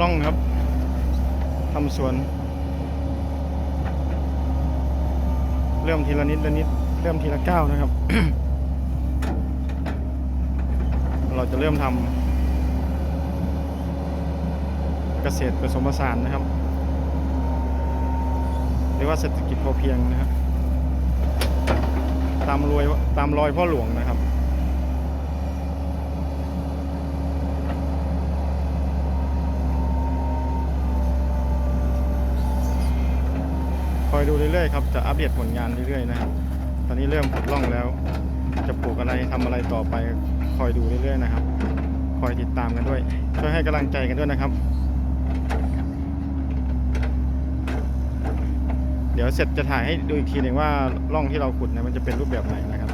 ร่องครับทำสวน เริ่มทีละนิดละนิด เริ่มทีละก้าวนะครับ เราจะเริ่มทำเกษตรผสมผสานนะครับ หรือว่าเศรษฐกิจพอเพียงนะครับ ตามรวยตามรอยพ่อหลวงนะครับ อยดูเรื่อยๆครับจะอัปเดตผลงานเรื่อยๆนะครับ ตอนนี้เริ่มขุดล่องแล้ว จะปลูกอะไรทำอะไรต่อไปคอยดูเรื่อยๆนะครับ คอยติดตามกันด้วย ช่วยให้กำลังใจกันด้วยนะครับ เดี๋ยวเสร็จจะถ่ายให้ดูอีกทีหนึ่งว่าร่องที่เราขุดเนี่ยมันจะเป็นรูปแบบไหนนะครับ